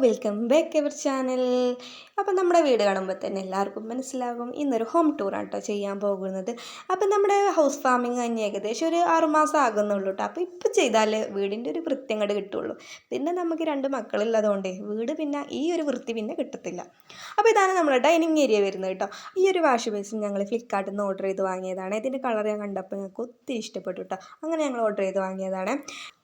Welcome back ever channel. അപ്പം നമ്മുടെ വീട് കാണുമ്പോൾ തന്നെ എല്ലാവർക്കും മനസ്സിലാകും. ഇന്നൊരു ഹോം ടൂറാണ് കേട്ടോ ചെയ്യാൻ പോകുന്നത്. അപ്പം നമ്മുടെ ഹൗസ് ഫാമിങ് കഴിഞ്ഞ് ഏകദേശം ഒരു ആറുമാസം ആകുന്നുള്ളൂ കേട്ടോ. അപ്പോൾ ഇപ്പം ചെയ്താൽ വീടിന്റെ ഒരു വൃത്തി അങ്ങോട്ട് കിട്ടുള്ളൂ. പിന്നെ നമുക്ക് രണ്ട് മക്കളുള്ളതുകൊണ്ട് വീട് പിന്നെ ഈ ഒരു വൃത്തി പിന്നെ കിട്ടത്തില്ല. അപ്പോൾ ഇതാണ് നമ്മുടെ ഡൈനിങ് ഏരിയ വരുന്നത് കേട്ടോ. ഈ ഒരു വാഷ് ബേസിൻ ഞങ്ങൾ ഫ്ലിപ്കാർട്ടിൽ നിന്ന് ഓർഡർ ചെയ്ത് വാങ്ങിയതാണ്. ഇതിന്റെ കളർ ഞാൻ കണ്ടപ്പോൾ ഞങ്ങൾക്ക് ഒത്തിരി ഇഷ്ടപ്പെട്ടു കേട്ടോ. അങ്ങനെ ഞങ്ങൾ ഓർഡർ ചെയ്ത് വാങ്ങിയതാണ്.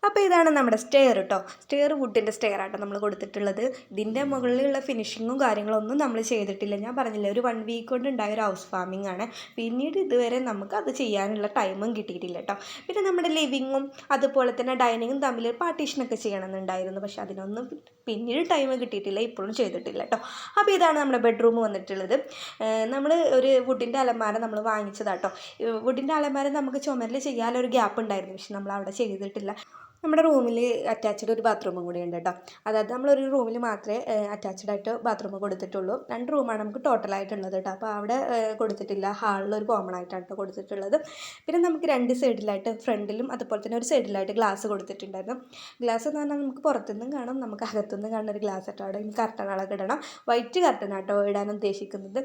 അപ്പോൾ ഇതാണ് നമ്മുടെ സ്റ്റെയർ കേട്ടോ സ്റ്റെയർ വുഡിന്റെ സ്റ്റെയർ ആട്ടോ നമ്മൾ കൊടുത്തിട്ടുള്ളത്. ഇതിന്റെ മുകളിലുള്ള ഫിനിഷിങ്ങും കാര്യങ്ങളൊന്നും നമ്മൾ ചെയ്തിട്ടില്ല. ഞാൻ പറഞ്ഞില്ല ഒരു വൺ വീക്ക് കൊണ്ട് ഉണ്ടായ ഒരു ഹൗസ് ഫാമിംഗ് ആണ്. പിന്നീട് ഇതുവരെ നമുക്ക് അത് ചെയ്യാനുള്ള ടൈമും കിട്ടിയിട്ടില്ല കേട്ടോ പിന്നെ നമ്മുടെ ലിവിങ്ങും അതുപോലെ തന്നെ ഡൈനിങ്ങും തമ്മിൽ പാർട്ടീഷനൊക്കെ ചെയ്യണമെന്നുണ്ടായിരുന്നു. പക്ഷേ അതിനൊന്നും പിന്നീട് ടൈം കിട്ടിയിട്ടില്ല ഇപ്പോഴും ചെയ്തിട്ടില്ല കേട്ടോ അപ്പോൾ ഇതാണ് നമ്മുടെ ബെഡ്റൂം വന്നിട്ടുള്ളത്. നമ്മൾ ഒരു വുഡിന്റെ അലമാര നമ്മൾ വാങ്ങിച്ചതാട്ടോ വുഡിന്റെ അലമാര നമുക്ക് ചുമരിൽ ചെയ്യാനൊരു ഗ്യാപ്പ് ഉണ്ടായിരുന്നു. പക്ഷെ നമ്മൾ അവിടെ ചെയ്തിട്ടില്ല. നമ്മുടെ റൂമിൽ അറ്റാച്ച്ഡ് ഒരു ബാത്റൂമും കൂടി ഉണ്ട് കേട്ടോ അതായത് നമ്മളൊരു റൂമിൽ മാത്രമേ അറ്റാച്ച്ഡ് ആയിട്ട് ബാത്റൂം കൊടുത്തിട്ടുള്ളൂ. രണ്ട് റൂമാണ് നമുക്ക് ടോട്ടലായിട്ടുള്ളത് കേട്ടോ അപ്പോൾ അവിടെ കൊടുത്തിട്ടില്ല. ഹാളിൽ ഒരു കോമൺ ആയിട്ടാണ് കേട്ടോ കൊടുത്തിട്ടുള്ളത്. പിന്നെ നമുക്ക് രണ്ട് സൈഡിലായിട്ട് ഫ്രണ്ടിലും അതുപോലെ തന്നെ ഒരു സൈഡിലായിട്ട് ഗ്ലാസ് കൊടുത്തിട്ടുണ്ടായിരുന്നു. ഗ്ലാസ് എന്ന് പറഞ്ഞാൽ നമുക്ക് പുറത്തുനിന്നും കാണാം നമുക്ക് അകത്തുനിന്നും കാണുന്ന ഒരു ഗ്ലാസ് കേട്ടോ അവിടെ കർട്ടനുകളൊക്കെ ഇടണം. വൈറ്റ് കർട്ടൻ ആട്ടോ ഇടാൻ ഉദ്ദേശിക്കുന്നത്.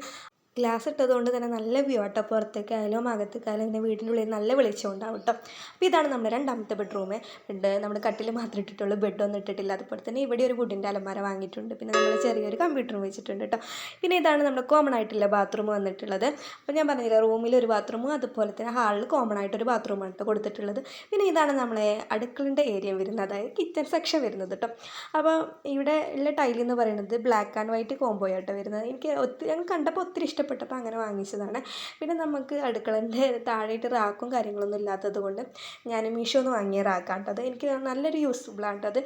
ഗ്ലാസ് ഇട്ടതുകൊണ്ട് തന്നെ നല്ല വ്യൂ ആട്ടോ പുറത്തേക്കായാലും അകത്തേക്കായാലും പിന്നെ വീടിന്റെ ഉള്ളിൽ നല്ല വെളിച്ചം ഉണ്ടാവും കേട്ടോ അപ്പോൾ ഇതാണ് നമ്മുടെ രണ്ടാമത്തെ ബെഡ്റൂം ഉണ്ട് നമ്മുടെ കട്ടിൽ മാത്രം ഇട്ടിട്ടുള്ളൂ ബെഡൊന്നും ഇട്ടിട്ടില്ല. അതുപോലെ തന്നെ ഇവിടെ ഒരു വുഡിന്റെ അലമാര വാങ്ങിയിട്ടുണ്ട്. പിന്നെ നമ്മൾ ചെറിയൊരു കമ്പ്യൂട്ടറും വെച്ചിട്ടുണ്ട് കേട്ടോ പിന്നെ ഇതാണ് നമ്മുടെ കോമൺ ആയിട്ടുള്ള ബാത്റൂം വന്നിട്ടുള്ളത്. അപ്പോൾ ഞാൻ പറഞ്ഞില്ല റൂമിൽ ഒരു ബാത്റൂമും അതുപോലെ തന്നെ ഹാളിൽ കോമൺ ആയിട്ടൊരു ബാത്റൂമാണ് കേട്ടോ കൊടുത്തിട്ടുള്ളത്. പിന്നെ ഇതാണ് നമ്മളെ അടുക്കളന്റെ ഏരിയ വരുന്നത്. അതായത് കിച്ചൺ സെക്ഷൻ വരുന്നത് കേട്ടോ അപ്പോൾ ഇവിടെ ഉള്ള ടൈൽ എന്ന് പറയുന്നത് ബ്ലാക്ക് ആൻഡ് വൈറ്റ് കോംബോ വരുന്നത്. എനിക്ക് ഒത്തിരി ഞങ്ങൾ കണ്ടപ്പോൾ ഒത്തിരി ഇഷ്ടപ്പെട്ടപ്പോൾ അങ്ങനെ വാങ്ങിച്ചതാണ്. പിന്നെ നമുക്ക് അടുക്കളന്റെ താഴെയിട്ട് റാക്കും കാര്യങ്ങളൊന്നും ഇല്ലാത്തത് കൊണ്ട് ഞാൻ മീഷോന്ന് വാങ്ങിയ റാക്കാണ് അത് എനിക്ക് നല്ലൊരു യൂസ്ഫുൾ ആണ് അത്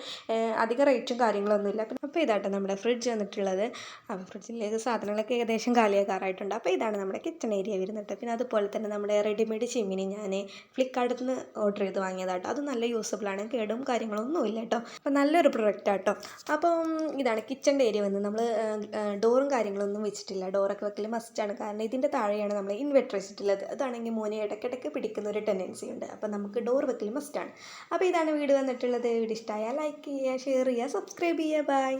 അധികം റേറ്റും കാര്യങ്ങളൊന്നും ഇല്ല. പിന്നെ അപ്പോൾ ഇതാട്ടോ നമ്മുടെ ഫ്രിഡ്ജ് വന്നിട്ടുള്ളത്. അപ്പോൾ ഫ്രിഡ്ജിലേക്ക് സാധനങ്ങളൊക്കെ ഏകദേശം കാലിയാക്കാറായിട്ടുണ്ട് അപ്പോൾ ഇതാണ് നമ്മുടെ കിച്ചൺ ഏരിയ വരുന്നത് പിന്നെ അതുപോലെ തന്നെ നമ്മുടെ റെഡിമെയ്ഡ് ചിമ്മിനി ഞാൻ ഫ്ലിപ്കാർട്ടിൽ നിന്ന് ഓർഡർ ചെയ്ത് വാങ്ങിയതാട്ടോ അത് നല്ല യൂസ്ഫുൾ ആണ്. കേടും കാര്യങ്ങളൊന്നും ഇല്ല കേട്ടോ. അപ്പോൾ നല്ലൊരു പ്രൊഡക്റ്റ് ആട്ടോ അപ്പം ഇതാണ് കിച്ചണിന്റെ ഏരിയ വന്ന് നമ്മൾ ഡോറും കാര്യങ്ങളൊന്നും വെച്ചിട്ടില്ല. ഡോറൊക്കെ വെക്കൽ മസ്റ്റാണ് കാരണം ഇതിന്റെ താഴെയാണ് നമ്മൾ ഇൻവെർട്ടർ വെച്ചിട്ടുള്ളത്. അതാണെങ്കിൽ മോനെ ഇടയ്ക്കിടയ്ക്ക് പിടിക്കുന്ന ഒരു ടെൻഡൻസി ഉണ്ട്. അപ്പോൾ നമുക്ക് ഡോർ വെക്കൽ മസ്റ്റാണ് അപ്പോൾ ഇതാണ് വീട് വന്നിട്ടുള്ളത്. വീട് ഇഷ്ടമായാൽ ലൈക്ക് ചെയ്യുക ഷെയർ ചെയ്യുക സബ്സ്ക്രൈബ് ചെയ്യുക. ബൈ